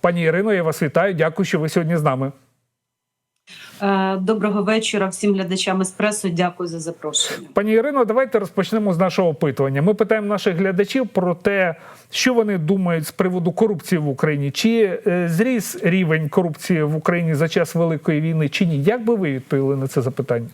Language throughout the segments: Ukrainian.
Пані Ірино, я вас вітаю. Дякую, що ви сьогодні з нами. Е, Доброго вечора всім глядачам еспресо. Дякую за запрошення. Пані Ірино, давайте розпочнемо з нашого опитування. Ми питаємо наших глядачів про те, що вони думають з приводу корупції в Україні. Чи е, зріс рівень корупції в Україні за час великої війни, чи ні? Як би ви відповіли на це запитання?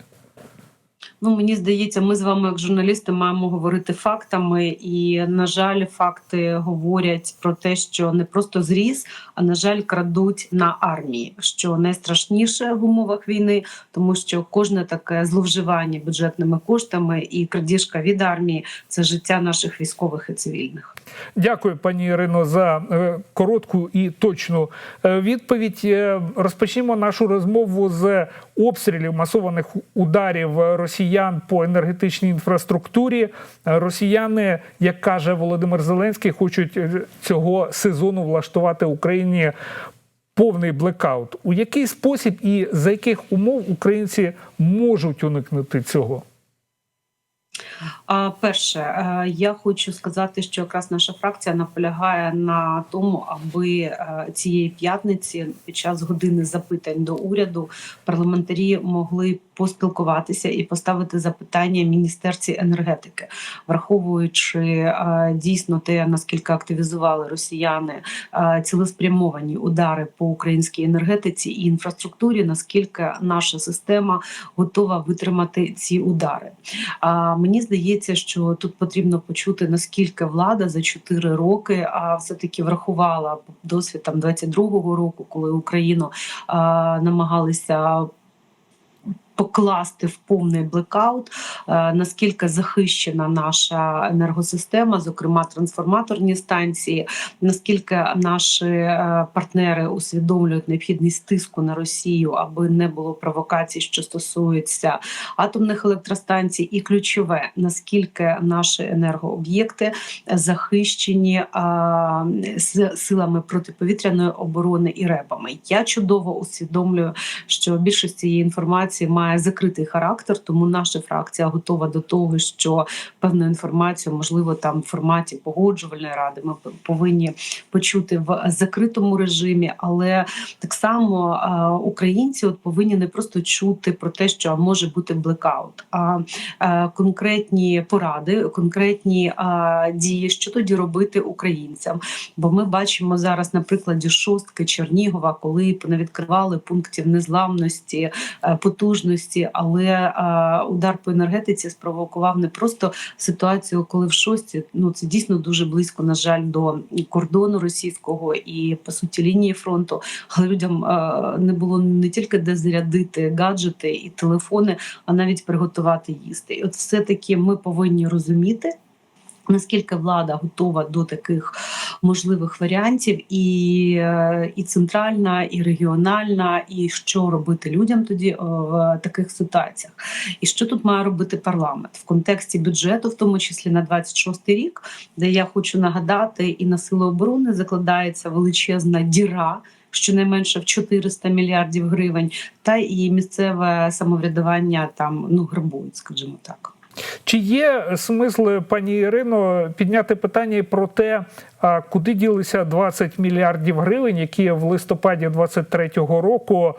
Ну мені здається, ми з вами, як журналісти, маємо говорити фактами. І на жаль, факти говорять про те, що не просто зріс, а на жаль, крадуть на армії, що найстрашніше в умовах війни, тому що кожне таке зловживання бюджетними коштами і крадіжка від армії це життя наших військових і цивільних. Дякую, пані Ірино, за е, коротку і точну е, відповідь. Е, Розпочнімо нашу розмову з обстрілів масованих ударів росіян по енергетичній інфраструктурі. Е, Росіяни, як каже Володимир Зеленський, хочуть е, цього сезону влаштувати Україні. Повний блекаут. У який спосіб і за яких умов українці можуть уникнути цього? Перше, е, я хочу сказати, що якраз наша фракція наполягає на тому, аби цієї п'ятниці під час години запитань до уряду парламентарі могли поспілкуватися і поставити запитання міністерці енергетики, враховуючи е, дійсно те, наскільки активізували росіяни цілеспрямовані удари по українській енергетиці і інфраструктурі, наскільки наша система готова витримати ці удари. А мені здається, що тут потрібно почути наскільки влада за 4 роки а все таки врахувала досвід там 22-го року, коли Україну намагалися. Покласти в повний блекаут, е, наскільки захищена наша енергосистема, зокрема трансформаторні станції, наскільки наші е, партнери усвідомлюють необхідність тиску на Росію, аби не було провокацій, що стосуються атомних електростанцій, і ключове наскільки наші енергооб'єкти захищені з силами протиповітряної оборони і ребами. Я чудово усвідомлюю, що більшість цієї інформації має закритий характер, тому наша фракція готова до того, що певну інформацію, можливо, там в форматі погоджувальної ради, ми повинні почути в закритому режимі, але так само українці от повинні не просто чути про те, що може бути блекаут, а, а конкретні поради, конкретні дії, що тоді робити українцям. Бо ми бачимо зараз на прикладі шостки Чернігова, коли понавідкривали пунктів незламності, е, потужності, але удар по енергетиці спровокував не просто ситуацію, коли в шості ну це дійсно дуже близько, на жаль, до кордону російського і по суті лінії фронту. Але людям не було не тільки де зарядити гаджети і телефони, а навіть приготувати їсти. І от все таки ми повинні розуміти. Наскільки влада готова до таких можливих варіантів, і і центральна, і регіональна, і що робити людям тоді в таких ситуаціях? І що тут має робити парламент в контексті бюджету, в тому числі на 26 рік, де я хочу нагадати, і на сили оборони закладається величезна діра. Щонайменше в 400 мільярдів гривень, та і місцеве самоврядування там ну грабують, скажімо так. Чи є смисл, пані Ірино, підняти питання про те, куди ділися 20 мільярдів гривень, які в листопаді 23-го року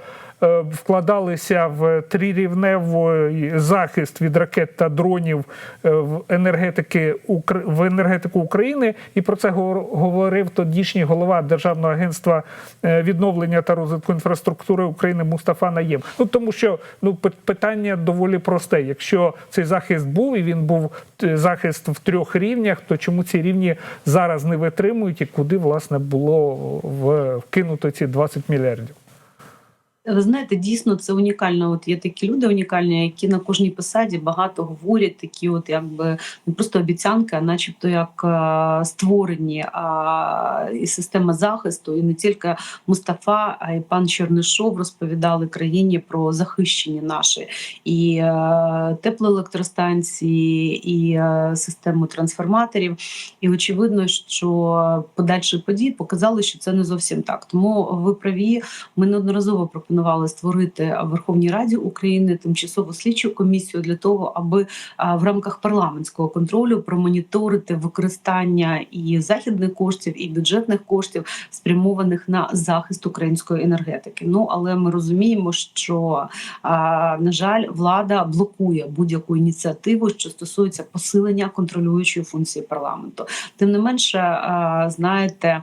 вкладалися в трирівневий захист від ракет та дронів е, в енергетики в енергетику України, і про це говорив тодішній голова Державного агентства е, відновлення та розвитку інфраструктури України Мустафа Наєм. Ну тому що ну питання доволі просте. Якщо цей захист був і він був захист в трьох рівнях, то чому ці рівні зараз не витримують і куди власне було вкинуто ці 20 мільярдів? Ви знаєте, дійсно це унікально. От є такі люди унікальні, які на кожній посаді багато говорять, такі, от якби не просто обіцянки, а начебто як а, створені а, і система захисту, і не тільки Мустафа, а й пан Чернишов розповідали країні про захищені наші і а, теплоелектростанції, і а, систему трансформаторів. І очевидно, що подальші події показали, що це не зовсім так. Тому ви праві, ми неодноразово пропонували запропонували створити в Верховній Раді України тимчасову слідчу комісію для того, аби в рамках парламентського контролю промоніторити використання і західних коштів, і бюджетних коштів, спрямованих на захист української енергетики. Ну але ми розуміємо, що на жаль, влада блокує будь-яку ініціативу, що стосується посилення контролюючої функції парламенту. Тим не менше, знаєте.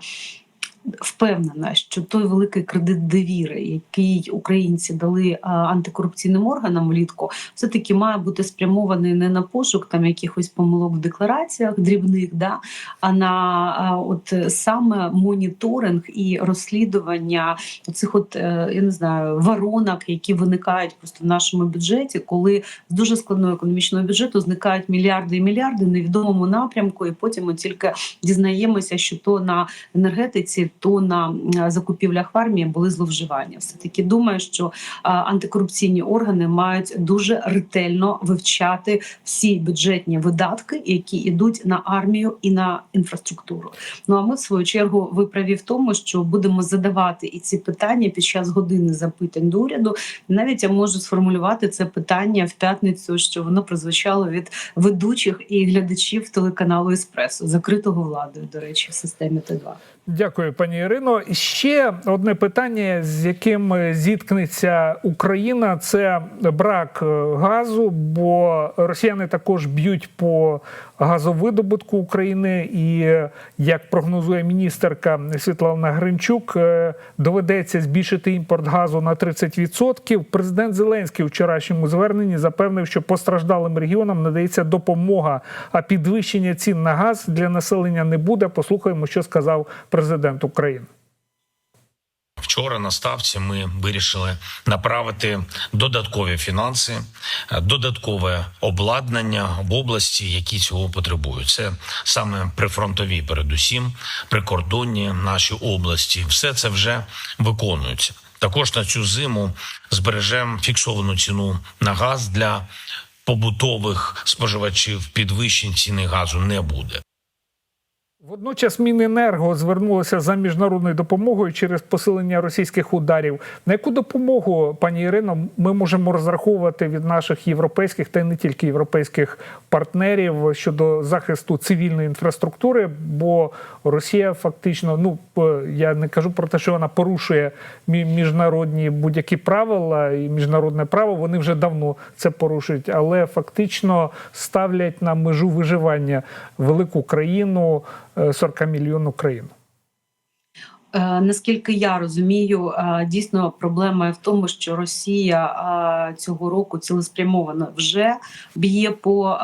Впевнена, що той великий кредит довіри, який українці дали антикорупційним органам влітку, все таки має бути спрямований не на пошук там якихось помилок в деклараціях дрібних, да а на от саме моніторинг і розслідування цих, от е, я не знаю, воронок, які виникають просто в нашому бюджеті, коли з дуже складного економічного бюджету зникають мільярди і мільярди невідомому напрямку, і потім ми тільки дізнаємося, що то на енергетиці, то на закупівлях в армії були зловживання. Все таки думаю, що антикорупційні органи мають дуже ретельно вивчати всі бюджетні видатки, які йдуть на армію і на інфраструктуру. Ну а ми в свою чергу ви праві в тому, що будемо задавати і ці питання під час години запитань до уряду. Навіть я можу сформулювати це питання в п'ятницю, що воно прозвучало від ведучих і глядачів телеканалу Еспресо, закритого владою, до речі, в системі Т2. Дякую, пані Ірино. Ще одне питання, з яким зіткнеться Україна, це брак е, газу, бо росіяни також б'ють по газовидобутку України. І е, як прогнозує міністерка Світлана Гринчук, е, доведеться збільшити імпорт газу на 30%. Президент Зеленський у вчорашньому зверненні запевнив, що постраждалим регіонам надається допомога, а підвищення цін на газ для населення не буде. Послухаємо, що сказав президент України. Вчора на ставці ми вирішили направити додаткові фінанси, додаткове обладнання в області, які цього потребують. Це саме прифронтові, передусім, прикордонні наші області. Все це вже виконується. Також на цю зиму збережемо фіксовану ціну на газ для побутових споживачів. Підвищень ціни газу не буде. Водночас Міненерго звернулося за міжнародною допомогою через посилення російських ударів. На яку допомогу, пані Ірино, ми можемо розраховувати від наших європейських та не тільки європейських партнерів щодо захисту цивільної інфраструктури? Бо Росія фактично, ну е, я не кажу про те, що вона порушує міжнародні будь-які правила і міжнародне право. Вони вже давно це порушують, але фактично ставлять на межу виживання велику країну. 40 мільйонну країну. Е, Наскільки я розумію, е, дійсно проблема в тому, що Росія е, цього року цілеспрямовано вже б'є по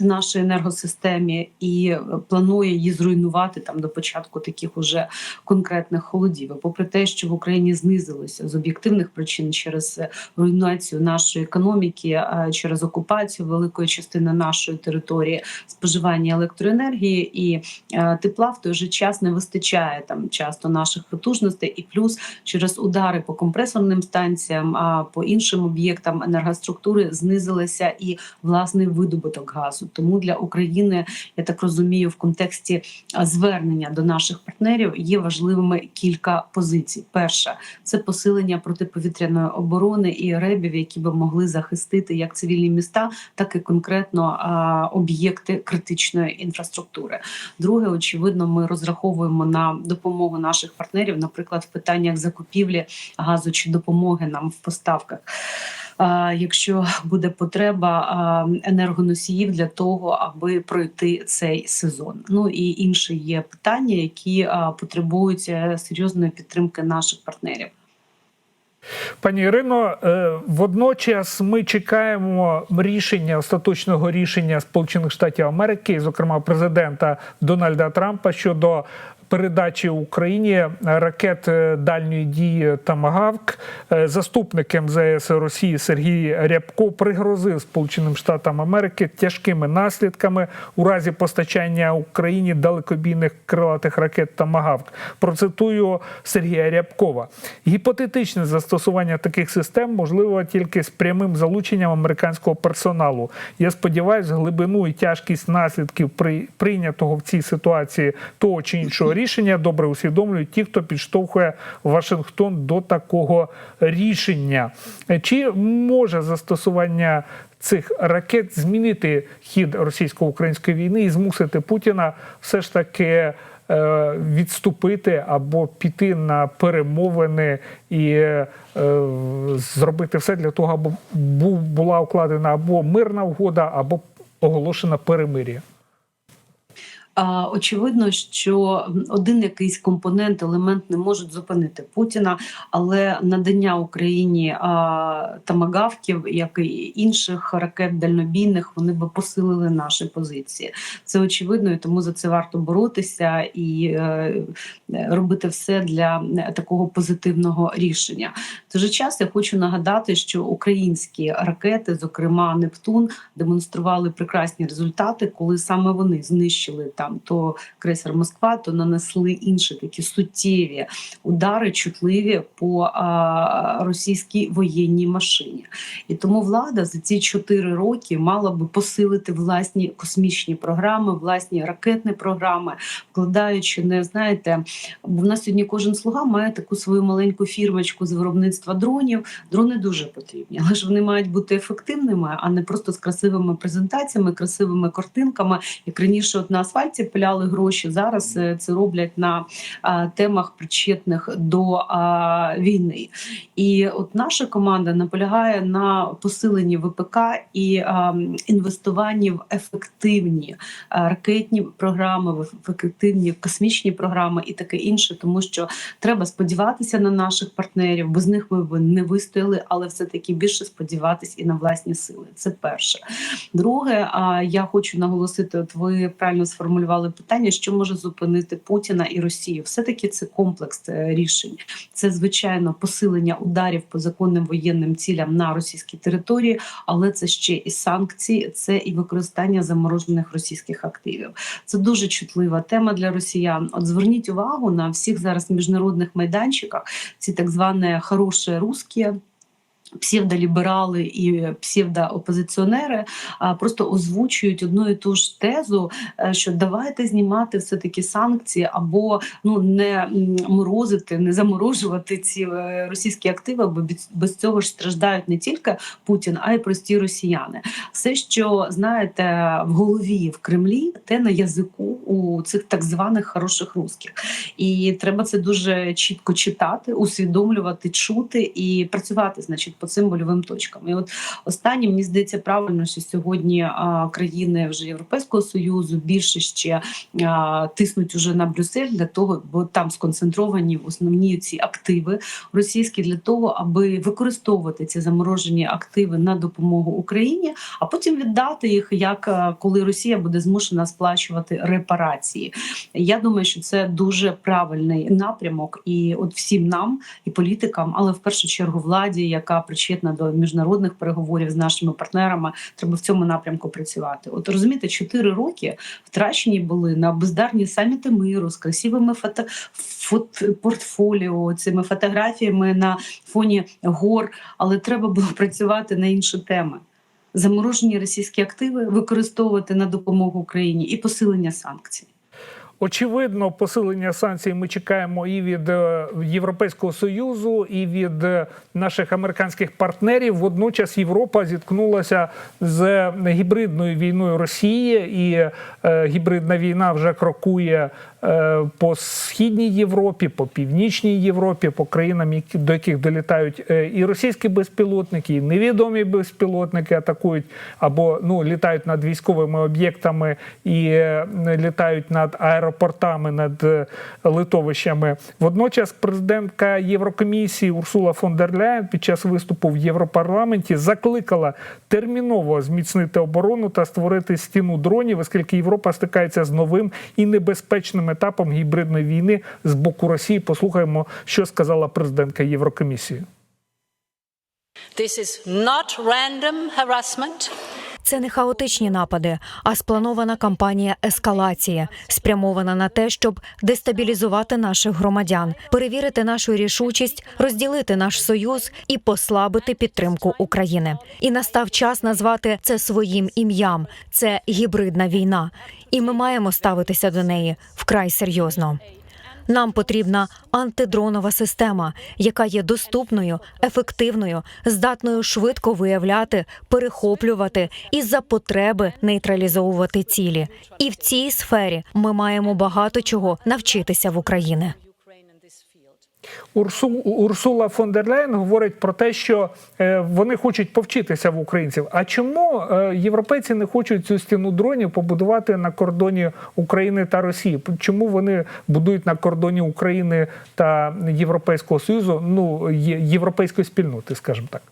е, нашій енергосистемі і планує її зруйнувати там до початку таких уже конкретних холодів. Попри те, що в Україні знизилося з об'єктивних причин через руйнацію нашої економіки, е, через окупацію великої частини нашої території, споживання електроенергії і е, тепла в той же час не вистачає там часто наших потужностей, і плюс через удари по компресорним станціям, а по іншим об'єктам енергоструктури знизилися і власний видобуток газу. Тому для України я так розумію, в контексті звернення до наших партнерів є важливими кілька позицій. Перша це посилення протиповітряної оборони і ребів, які би могли захистити як цивільні міста, так і конкретно об'єкти критичної інфраструктури. Друге, очевидно, ми розраховуємо на допомогу наших партнерів, наприклад, в питаннях закупівлі газу чи допомоги нам в поставках. Якщо буде потреба енергоносіїв для того, аби пройти цей сезон, ну і інші є питання, які потребують серйозної підтримки наших партнерів. Пані Ірино, е, водночас ми чекаємо рішення остаточного рішення Сполучених Штатів Америки, зокрема президента Дональда Трампа щодо передачі Україні ракет е, дальньої дії Тамагавк. Е, Заступник МЗС Росії Сергій Рябко пригрозив Сполученим Штатам Америки тяжкими наслідками у разі постачання Україні далекобійних крилатих ракет Тамагавк. Процитую Сергія Рябкова. Гіпотетичне застосування таких систем можливо тільки з прямим залученням американського персоналу. Я сподіваюся, глибину і тяжкість наслідків при прийнятого в цій ситуації того чи іншого рішення добре усвідомлюють ті, хто підштовхує Вашингтон до такого рішення. Чи може застосування цих ракет змінити хід російсько-української війни і змусити Путіна все ж таки е, відступити або піти на перемовини і е, зробити все для того, аби була укладена або мирна угода, або оголошена перемир'я? Очевидно, що один якийсь компонент, елемент не можуть зупинити Путіна, але надання Україні тамагавків, як і інших ракет дальнобійних, вони би посилили наші позиції. Це очевидно, і тому за це варто боротися і е, робити все для такого позитивного рішення. Же час я хочу нагадати, що українські ракети, зокрема Нептун, демонстрували прекрасні результати, коли саме вони знищили там то крейсер Москва, то нанесли інші такі суттєві удари, чутливі по а, російській воєнній машині. І тому влада за ці чотири роки мала би посилити власні космічні програми, власні ракетні програми, вкладаючи не знаєте, бо в нас сьогодні кожен слуга має таку свою маленьку фірмочку з виробництва дронів. Дрони дуже потрібні, але ж вони мають бути ефективними, а не просто з красивими презентаціями, красивими картинками. Як раніше, от на асфальті пиляли гроші. Зараз е, це роблять на темах причетних до війни. І от наша команда наполягає на посиленні ВПК і інвестуванні в ефективні ракетні програми, в ефективні космічні програми і таке інше, тому що треба сподіватися на наших партнерів. Без них ми б не вистояли, але все таки більше сподіватись і на власні сили. Це перше. Друге, я хочу наголосити, от ви правильно сформулювали питання, що може зупинити Путіна і Росію. Все таки це комплекс е, рішень. Це звичайно посилення ударів по законним воєнним цілям на російській території, але це ще і санкції, це і використання заморожених російських активів. Це дуже чутлива тема для росіян. От зверніть увагу на всіх зараз міжнародних майданчиках. Ці так звані хороші русські. Псевдоліберали і псевдоопозиціонери просто озвучують одну і ту ж тезу, е, що давайте знімати все таки санкції або ну не морозити, не заморожувати ці е, російські активи, бо без цього ж страждають не тільки Путін, а й прості росіяни. Все, що знаєте, в голові в Кремлі, те на язику у цих так званих хороших русських. І треба це дуже чітко читати, усвідомлювати, чути і працювати, значить, по цим больовим точкам. І от останнє мені здається правильно, що сьогодні країни вже Європейського союзу більше ще тиснуть уже на Брюссель для того, бо там сконцентровані основні ці активи російські для того, аби використовувати ці заморожені активи на допомогу Україні, а потім віддати їх, як коли Росія буде змушена сплачувати репарації. Я думаю, що це дуже правильний напрямок, і от всім нам, і політикам, але в першу чергу владі, яка причетна до міжнародних переговорів з нашими партнерами, треба в цьому напрямку працювати. От розумієте, чотири роки втрачені були на бездарні саміти миру з красивими фото, фот, портфоліо, цими фотографіями на фоні гор, але треба було працювати на інші теми. Заморожені російські активи використовувати на допомогу Україні і посилення санкцій. Очевидно, посилення санкцій ми чекаємо і від е, Європейського союзу, і від е, наших американських партнерів. Водночас Європа зіткнулася з гібридною війною Росії, і е, гібридна війна вже крокує по східній Європі, по північній Європі, по країнам, до яких долітають і російські безпілотники, і невідомі безпілотники атакують або ну літають над військовими об'єктами і літають над аеропортами, над е, литовищами. Водночас президентка Єврокомісії Урсула фон дер Ляєн під час виступу в Європарламенті закликала терміново зміцнити оборону та створити стіну дронів, оскільки Європа стикається з новим і небезпечним етапом гібридної війни з боку Росії. Послухаємо, що сказала президентка Єврокомісії. This is not random harassment. Це не хаотичні напади, а спланована кампанія ескалації, спрямована на те, щоб дестабілізувати наших громадян, перевірити нашу рішучість, розділити наш союз і послабити підтримку України. І настав час назвати це своїм ім'ям. Це гібридна війна, і ми маємо ставитися до неї вкрай серйозно. Нам потрібна антидронова система, яка є доступною, ефективною, здатною швидко виявляти, перехоплювати і за потреби нейтралізовувати цілі. І в цій сфері ми маємо багато чого навчитися в Україні. Урсу, Урсула фон дер Ляєн говорить про те, що е, вони хочуть повчитися в українців. А чому е, європейці не хочуть цю стіну дронів побудувати на кордоні України та Росії? Чому вони будують на кордоні України та Європейського Союзу, ну європейської спільноти, скажімо так?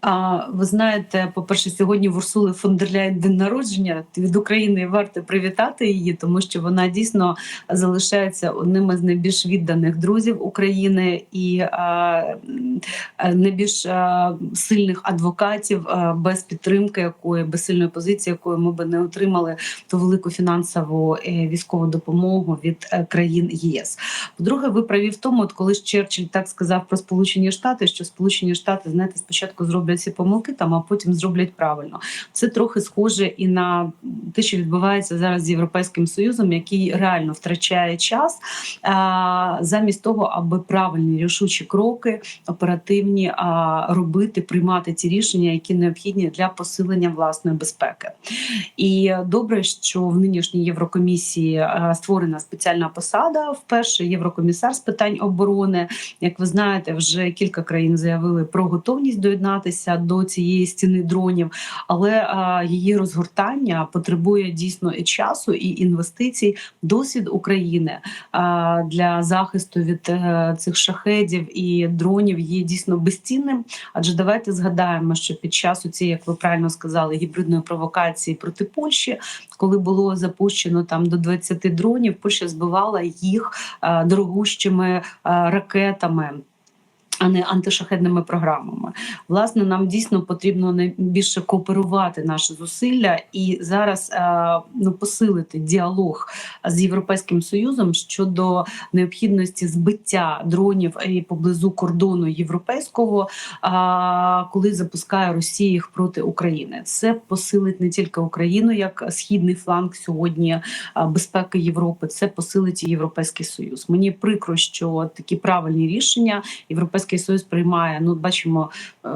А ви знаєте, по-перше, сьогодні в Урсули фон день народження. Від України варто привітати її, тому що вона дійсно залишається одним із найбільш відданих друзів України і а, найбільш а, сильних адвокатів, а, без підтримки якої, без сильної позиції, якої ми би не отримали ту велику фінансову е, військову допомогу від е, країн ЄС. По-друге, ви праві в тому, от коли Черчилль так сказав про Сполучені Штати, що Сполучені Штати, знаєте, спочатку зроблять ці помилки, там а потім зроблять правильно. Це трохи схоже і на те, що відбувається зараз з Європейським Союзом, який реально втрачає час а, замість того, аби правильні рішучі кроки оперативні а, робити, приймати ті рішення, які необхідні для посилення власної безпеки. І добре, що в нинішній Єврокомісії е, створена спеціальна посада. Вперше єврокомісар з питань оборони. Як ви знаєте, вже кілька країн заявили про готовність доєднатися до цієї стіни дронів, але її розгортання потребує дійсно і часу, і інвестицій. Досвід України для захисту від е, цих шахедів і дронів є дійсно безцінним. Адже давайте згадаємо, що під час у цієї, як ви правильно сказали, гібридної провокації проти Польщі, коли було запущено там до 20 дронів, Польща збивала їх е, дорогущими е, ракетами. А не антишахедними програмами. Власне, нам дійсно потрібно найбільше кооперувати наші зусилля і зараз е, ну, посилити діалог з європейським союзом щодо необхідності збиття дронів і поблизу кордону європейського, а, коли запускає Росія їх проти України. Це посилить не тільки Україну як східний фланг сьогодні безпеки Європи. Це посилить і Європейський Союз. Мені прикро, що такі правильні рішення Європейський Союз приймає. Ну, бачимо, е,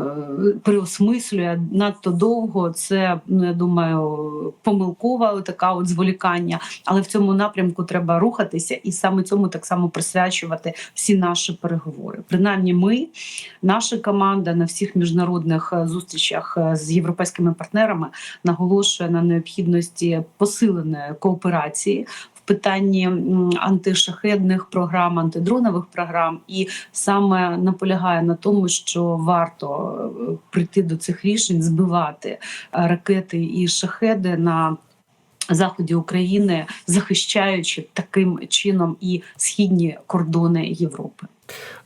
переосмислює надто довго. Це ну я думаю, помилкове така от зволікання. Але в цьому напрямку треба рухатися, і саме цьому так само присвячувати всі наші переговори. Принаймні, ми, наша команда на всіх міжнародних е, зустрічах е, з європейськими партнерами наголошує на необхідності посиленої кооперації. Питанні антишахедних програм, антидронових програм, і саме наполягає на тому, що варто е, прийти до цих рішень, збивати е, ракети і шахеди на заході України, захищаючи таким чином і східні кордони Європи.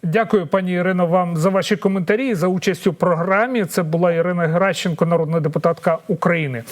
Дякую, пані Ірино, вам за ваші коментарі за участь у програмі. Це була Ірина Геращенко, народна депутатка України.